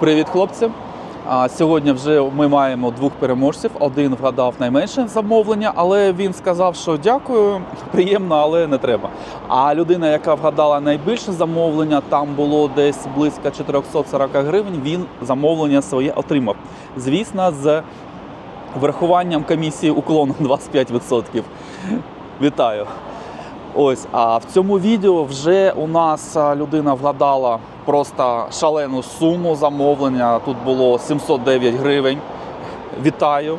Привіт, хлопці! Сьогодні вже ми маємо двох переможців. Один вгадав найменше замовлення, але він сказав, що дякую, приємно, але не треба. А людина, яка вгадала найбільше замовлення, там було десь близько 440 гривень. Він замовлення своє отримав. Звісно, з врахуванням комісії уклону 25%. Вітаю! Ось, а в цьому відео вже у нас людина вгадала просто шалену суму замовлення. Тут було 709 гривень. Вітаю.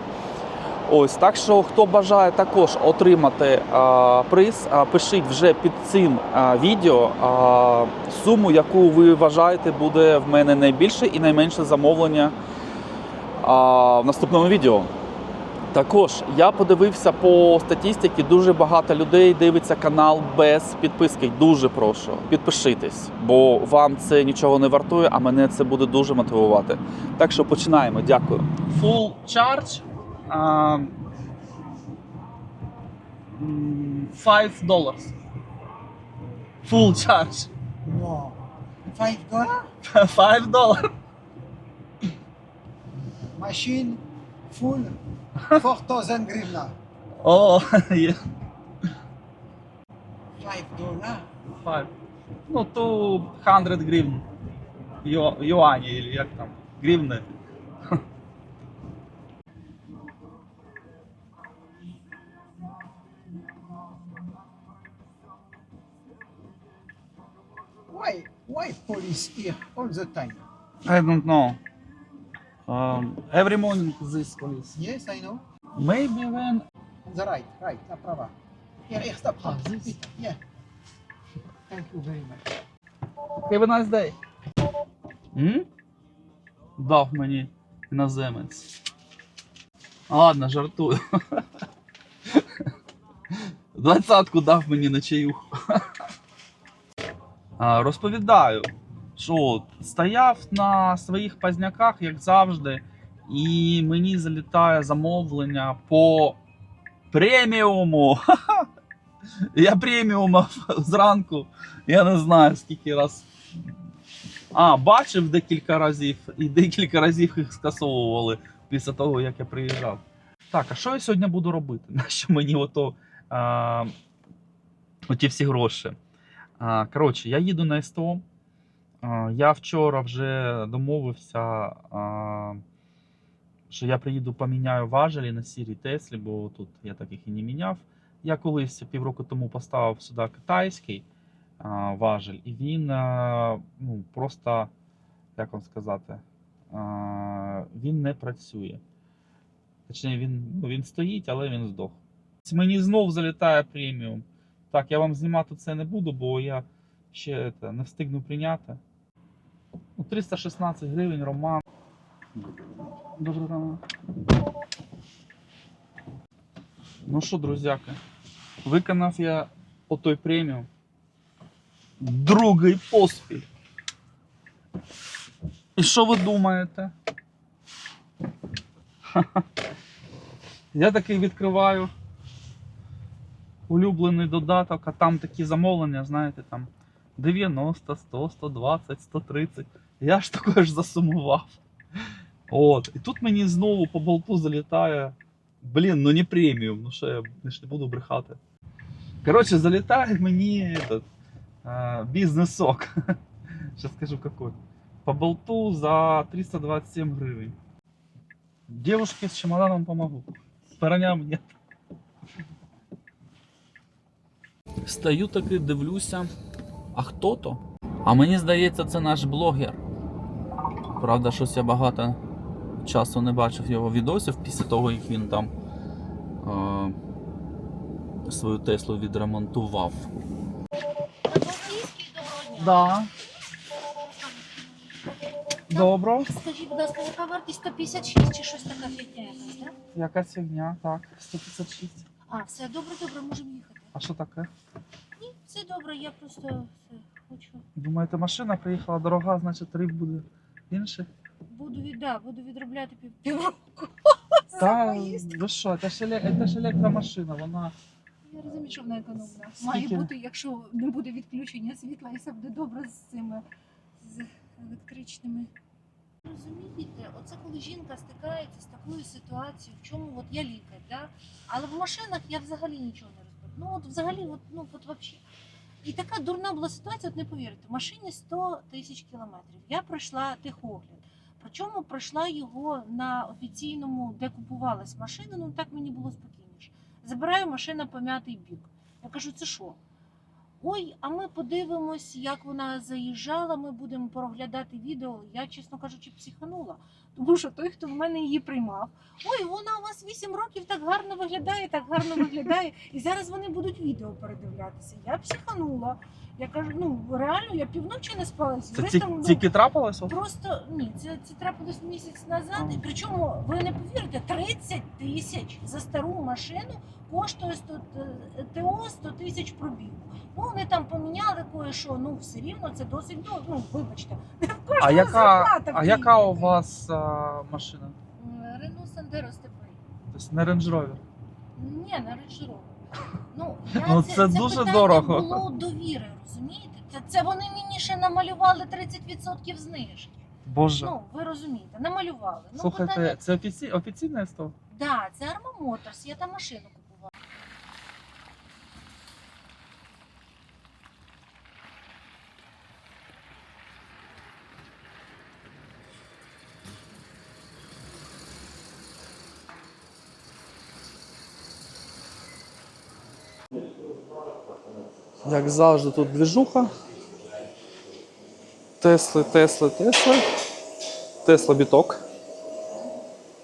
Ось так що, хто бажає також отримати а, приз, а, пишіть вже під цим а, відео а, суму, яку ви вважаєте буде в мене найбільше і найменше замовлення а, в наступному відео. Також я подивився по статистиці, дуже багато людей дивиться канал без підписки. Дуже прошу, підпишитесь, бо вам це нічого не вартує, а мене це буде дуже мотивувати. Так що починаємо. Дякую. Full charge um, 5 dollars. Full charge. Wow. Five dollar 5 dollars. machine full four thousand grivna. О, є. Five dollar. 5. Ну, 200 гривень. Ю, юані, или як там? Гривни. Why why police here all the time? I don't know. Um, every morning this police. Yes, I know. Maybe when the right, right, направо. Here, here, stop. Ah, stop. this? Yeah. Thank you very much. Have a nice day. М? Дав мені іноземець. Ладно, жартую. Двадцятку дав мені на чаюху. Розповідаю, що стояв на своїх пазняках, як завжди, і мені залітає замовлення по преміуму. Я преміум мав зранку. Я не знаю скільки раз. А, бачив декілька разів, і декілька разів їх скасовували після того, як я приїжджав. Так, а що я сьогодні буду робити? Нащо мені ото, а, оті всі гроші? А, коротше, я їду на СТО. Я вчора вже домовився, що я приїду поміняю важелі на сірій Теслі, бо тут я так їх і не міняв. Я колись півроку тому поставив сюди китайський важель, і він ну, просто, як вам сказати, він не працює. Точніше, він, ну, він стоїть, але він здох. Мені знов залітає преміум. Так, я вам знімати це не буду, бо я ще це, не встигну прийняти. Ну, 316 гривень, Роман. Доброго ранку. Ну що, друзяки, виконав я отой преміум. Другий поспіль. І що ви думаєте? Я такий відкриваю улюблений додаток, а там такі замовлення, знаєте, там 90, 100, 120, 130. Я ж також засумував. От. І тут мені знову по болту залітає. Блін, ну не преміум, ну що я, я ж не буду брехати. Коротше, залітає мені этот, э, бізнес-сок. Сейчас скажу какой. По болту за 327 гривень. Девушке с чемоданом помогу. Парням нет. Стою таки, дивлюся. А хто то? А мені здається, це наш блогер. Правда, щось я багато часу не бачив його відосів після того, як він там е, свою Теслу відремонтував. Да. Добро. Скажіть, будь ласка, яка вартість 156 чи щось така фігня якась, так? Якась фігня, так, 156. А, все добре, добре, можемо їхати. А що таке? Все добре, я просто все, хочу. Думаєте, машина приїхала дорога, значить тариф буде інший? Буду від, да, буду відробляти пів, півроку. Та ви що, це ж, еле- це ж електромашина, вона. Я розумію, що вона економна. Скільки? Має бути, якщо не буде відключення світла і все буде добре з цими з електричними. розумієте, оце коли жінка стикається з такою ситуацією, в чому от я лікар, да? але в машинах я взагалі нічого не розберу. Ну от взагалі, от, ну от взагалі. І така дурна була ситуація, от не повірите, в машині 100 тисяч кілометрів. Я пройшла техогляд. Причому пройшла його на офіційному, де купувалась машина, ну так мені було спокійніше. Забираю машина пом'ятий бік. Я кажу, це що? Ой, а ми подивимось, як вона заїжджала, ми будемо проглядати відео. Я, чесно кажучи, психанула. Тому що той, хто в мене її приймав, ой, вона у вас 8 років так гарно виглядає, так гарно виглядає. І зараз вони будуть відео передивлятися. Я психанула. Я кажу, ну реально, я півночі не спала. Це ті- ну, тільки трапилось? у? Просто ні, це, це трапилось місяць назад. І причому ви не повірите, 30 тисяч за стару машину коштує 100, е, ТО 100 тисяч пробігу. Ну вони там поміняли кое-що, ну все рівно це досить довго. Ну вибачте, не в кожного А яка, зарплата в а яка у Києві. вас а, машина? Рено Сандеро Степан. Тобто не Range Rover? Ні, на Range Rover. Ну, я Ну, це дуже питання дорого. було довіри, розумієте? Це, це вони мені ще намалювали 30% знижки. Боже. Ну, ви розумієте, намалювали. Ну, Слухайте, питання- це офіці... офіційне СТО? Да, це Arma Motors, я там машину Як завжди, тут двіжуха. Тесли, Тесли, Тесли. Тесла біток.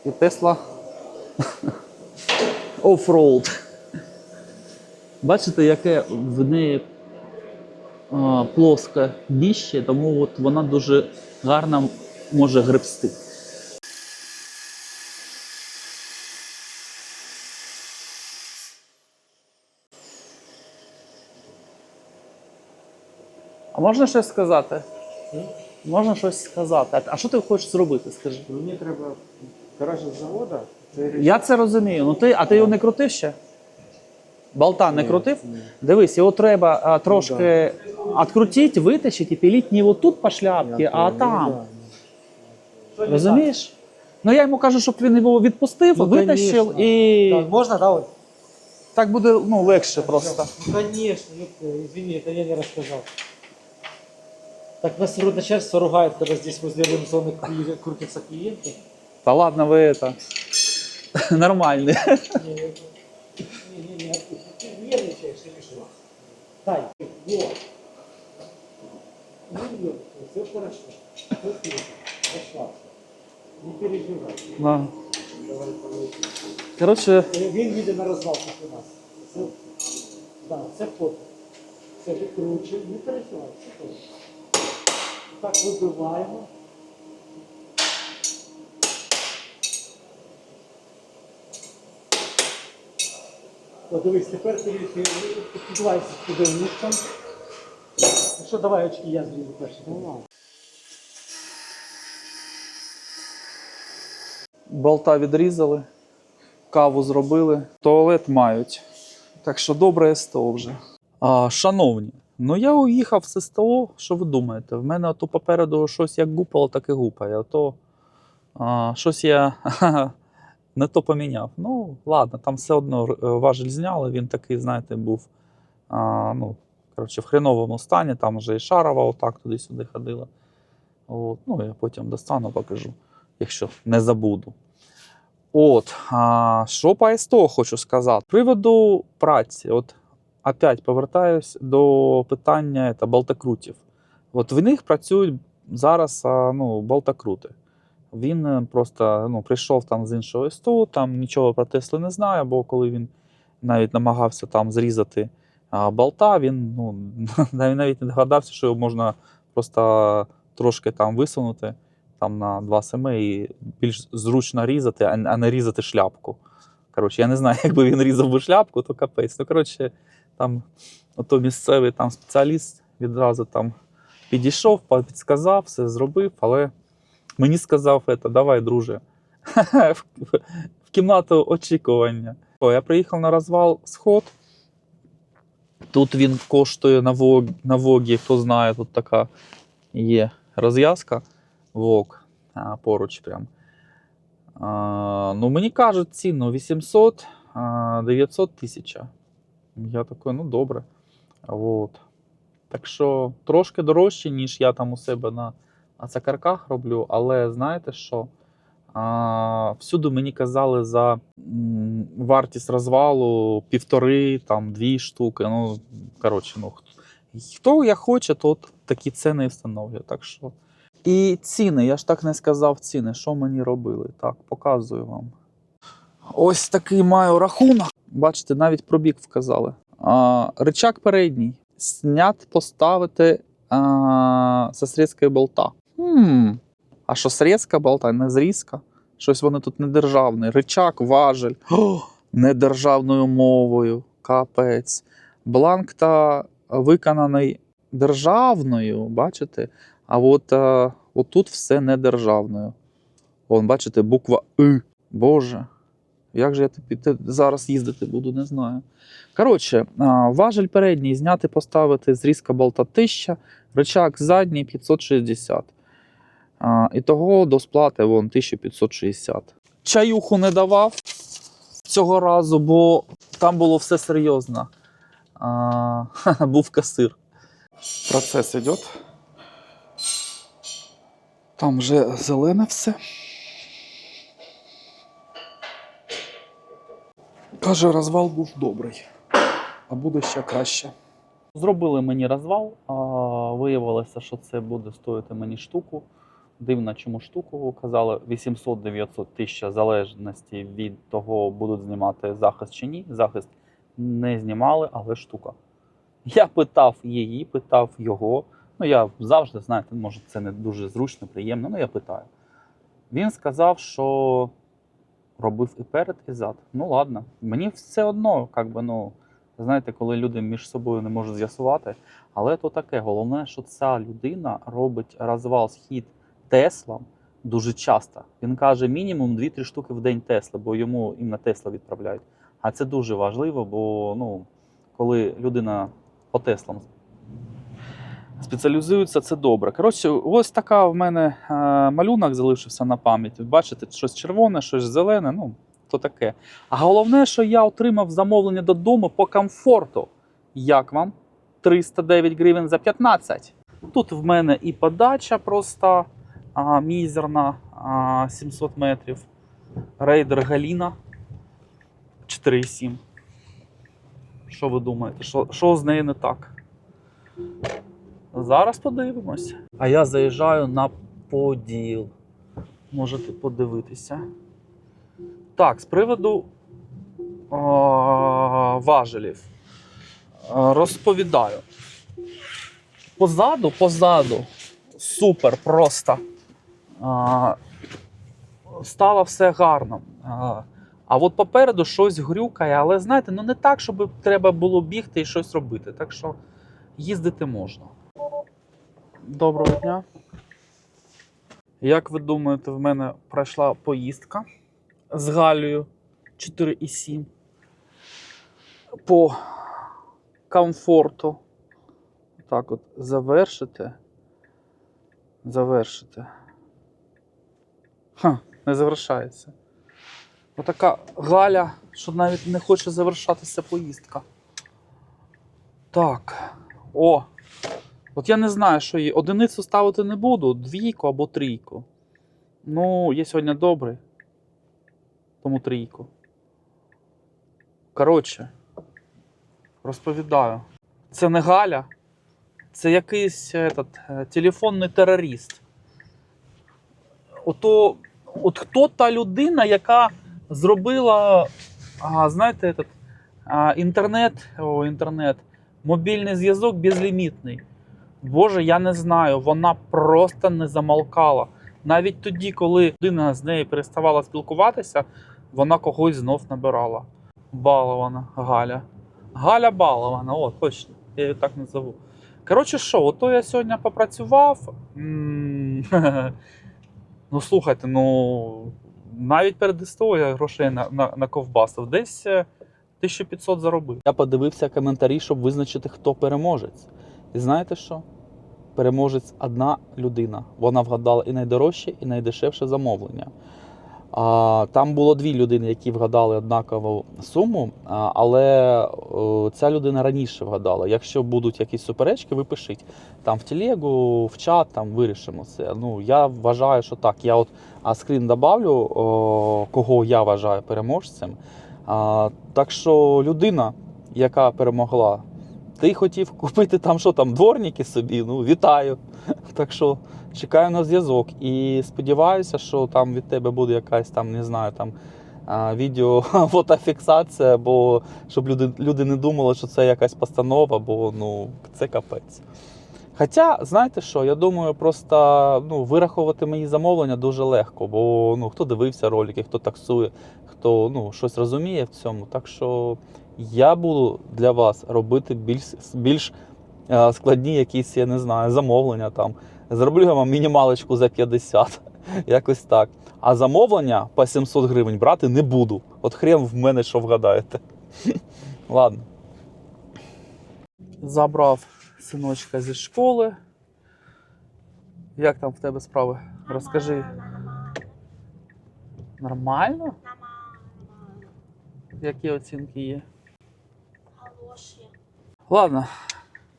І Тесла оффроуд. Бачите, яке в неї плоске дніще, тому от вона дуже гарно може гребсти. А можна щось сказати? Можна щось сказати. А що ти хочеш зробити? Скажи. Мені треба гараж з завода. Це Я це розумію. Ну ти, а ти його не крутив ще? Болта не Ні, крутив? ні. Дивись, його треба а, трошки відкрутити, витащити і піліть не отут по шляпці, Я а там. ну да. Розумієш? Ну я йому кажу, щоб він його відпустив, Ну, витащив конечно. і Так, можно, да, так буде ну, легше просто. Ну, ёпта, извини, это я не рассказал. Так нас ру- начальство ругает, когда здесь возле ремзоны кли- крутятся клиенты. Та ладно, ви это. Нормальний. Не-не-не, ты нервничаешь или что? Тай, вот. Ну, все хорошо. Все хорошо. Расслабься. Не переживай. Да. Давай, давай. Коротше, Він їде на розвалку у нас. Це, да, це фото. Це викручуємо. Не переживай, це фото. Так вибиваємо. О, дивись, тепер ти підбивайся туди вухом. Ну що, давай очки, я зріжу перший. болта відрізали, каву зробили, туалет мають. Так що добре СТО вже. А, шановні, ну я уїхав з СТО. Що ви думаєте? В мене ото попереду щось як гупало, так і гупає. А то а, щось я не то поміняв. Ну, ладно, там все одно е, важіль зняли. Він такий, знаєте, був а, ну, коротше, в хреновому стані, там вже і шарова отак туди-сюди ходила. От, ну, я потім достану, покажу, якщо не забуду. От, а, що по СТО хочу сказати. З приводу праці, от опять повертаюсь до питання та, болтокрутів. От в них працюють зараз ну, болтокрути. Він е, просто ну, прийшов там з іншого СТО, там нічого про Тесли не знає, бо коли він навіть намагався там зрізати болта, він ну, навіть не догадався, що його можна просто трошки там висунути там на 2 см і більш зручно різати, а не різати шляпку. Коротше, я не знаю, якби він різав би шляпку, то капець. Ну, коротше, там ото місцевий там спеціаліст відразу там підійшов, підсказав, все зробив, але мені сказав, это, давай, друже, в кімнату очікування. Я приїхав на розвал сход. Тут він коштує на Вог, на Вогі, хто знає, тут така є розв'язка. Вог. поруч прям. А, ну, мені кажуть ціну 800 900 тисяча. Я такий, ну добре. От. Так що трошки дорожче, ніж я там у себе на цакарках роблю, але знаєте що? А, всюди мені казали за вартість розвалу півтори, там, дві штуки. Ну, коротше, ну, хто я хоче, тот такі ціни і встановлює. Так що. І ціни, я ж так не сказав ціни, що мені робили. Так, показую вам. Ось такий маю рахунок. Бачите, навіть пробіг вказали. А, рычаг передній. Снять, поставити а, со срезкою болта. Хм. А що срезка болта, не зрізка? Щось вони тут не державний. Ричак, важель. О, не державною мовою. Капець. Бланк та виконаний державною, бачите? А от, а, от тут все не державною. Вон, бачите, буква И. Боже. Як же я зараз їздити буду, не знаю. Коротше, важель передній зняти, поставити зрізка болта 1000, рычаг задній 560. А, і того до сплати вон 1560. Чаюху не давав цього разу, бо там було все серйозно. А, був касир. Процес йде. Там вже зелене все. Каже, розвал був добрий, а буде ще краще. Зробили мені розвал, виявилося, що це буде стоїти мені штуку. Дивно, чому штуку казали 800-900 тисяч в залежності від того, будуть знімати захист чи ні. Захист не знімали, але штука. Я питав її, питав його. Ну, я завжди, знаєте, може, це не дуже зручно, приємно, але я питаю. Він сказав, що робив і перед, і зад. Ну ладно, мені все одно, як би, ну, знаєте, коли люди між собою не можуть з'ясувати. Але то таке, головне, що ця людина робить розвал схід Теслам дуже часто. Він каже, мінімум 2-3 штуки в день Тесли, бо йому іменно Тесла відправляють. А це дуже важливо, бо ну, коли людина по Теслам спеціалізується, це добре. Коротше, ось така в мене е, малюнок залишився на пам'ять. Бачите, щось червоне, щось зелене, ну, то таке. А головне, що я отримав замовлення додому по комфорту. Як вам? 309 гривень за 15. Тут в мене і подача просто а, мізерна а, 700 метрів. Рейдер Галіна 4,7. Що ви думаєте? Що, що з нею не так? Зараз подивимось. А я заїжджаю на поділ. Можете подивитися. Так, з приводу а, важелів. Розповідаю. Позаду, позаду. Супер просто. А, стало все гарно. А, а от попереду щось грюкає, але знаєте, ну не так, щоб треба було бігти і щось робити. Так що їздити можна. Доброго дня. Як ви думаєте, в мене пройшла поїздка з Галею 4,7 по комфорту. Так от завершити. Завершити. Ха, не завершається. Отака Галя, що навіть не хоче завершатися поїздка. Так. О! От я не знаю, що її. Одиницю ставити не буду, двійку або трійку. Ну, я сьогодні добрий. Тому трійку. Коротше, розповідаю. Це не Галя, це якийсь этот, е, телефонний терорист. Ото, от хто та людина, яка зробила, а, знаєте, этот, а, інтернет, о, інтернет, мобільний зв'язок безлімітний. Боже, я не знаю, вона просто не замолкала. Навіть тоді, коли людина з нею переставала спілкуватися, вона когось знов набирала. Балована Галя. Галя балована, о, точно, я її так назову. Коротше, що, ото я сьогодні попрацював. Ну, слухайте, ну навіть перед СТО я грошей на, на, на ковбасив. Десь е, 1500 заробив. Я подивився коментарі, щоб визначити, хто переможець. І знаєте що? переможець одна людина. Вона вгадала і найдорожче, і найдешевше замовлення. А, Там було дві людини, які вгадали однакову суму, але о, ця людина раніше вгадала. Якщо будуть якісь суперечки, ви пишіть там в телегу, в чат, там вирішимо це. Ну я вважаю, що так. Я от а, скрін добавлю, кого я вважаю переможцем. А, так що людина, яка перемогла, ти хотів купити там що там, дворники собі. Ну вітаю. Так що чекаю на зв'язок і сподіваюся, що там від тебе буде якась там, не знаю, там відео фотофіксація, бо щоб люди, люди не думали, що це якась постанова, бо ну це капець. Хоча, знаєте що, я думаю, просто ну, вирахувати мої замовлення дуже легко, бо ну, хто дивився ролики, хто таксує, хто ну, щось розуміє в цьому. Так що я буду для вас робити більш, більш е, складні якісь, я не знаю, замовлення там. Зроблю я вам мінімалочку за 50, якось так. А замовлення по 700 гривень брати не буду. От хрен в мене що вгадаєте. Ладно. Забрав синочка зі школи. Як там в тебе справи? Розкажи. Нормально? Які оцінки є? Хорошие. Ладно.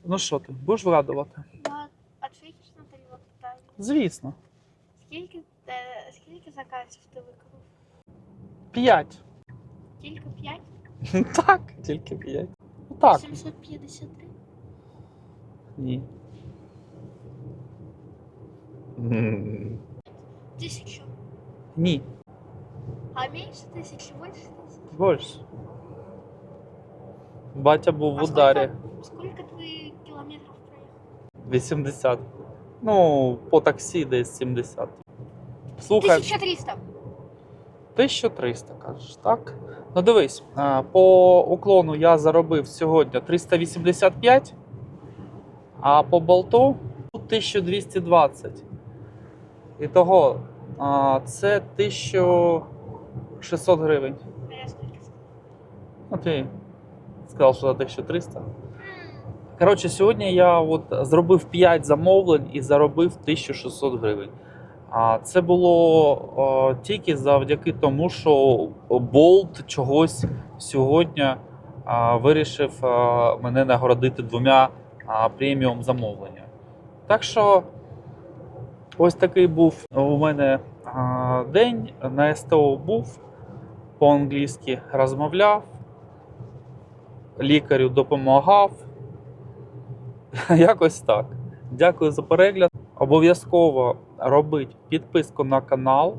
Ну що ти, будеш вгадувати? Да. Ответишь на три питання. Звісно. Скільки, е, скільки заказів ти виконав? П'ять. Тільки 5? Так, тільки п'ять. Ну так. 753? Ні. Тисячу. Ні. А менше тисячі, більше тисячі? Більше. Батя був в ударі. Скільки ти кілометрів проїхав? 80. Ну, по таксі десь 70. Слухай, 1300. 1300, кажеш, так? Ну дивись, по уклону я заробив сьогодні 385, а по болту 1220. І того це 1600 гривень. Ну, ти сказав, що за 1300. Коротше, сьогодні я от зробив 5 замовлень і заробив 1600 гривень. А це було о, тільки завдяки тому, що Болт чогось сьогодні а, вирішив а, мене нагородити двома а, преміум замовлення. Так що ось такий був у мене а, день. На СТО був по-англійськи розмовляв, лікарю допомагав. Якось так. Дякую за перегляд. Обов'язково робіть підписку на канал.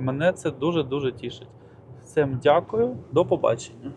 Мене це дуже дуже тішить. Всім дякую, до побачення.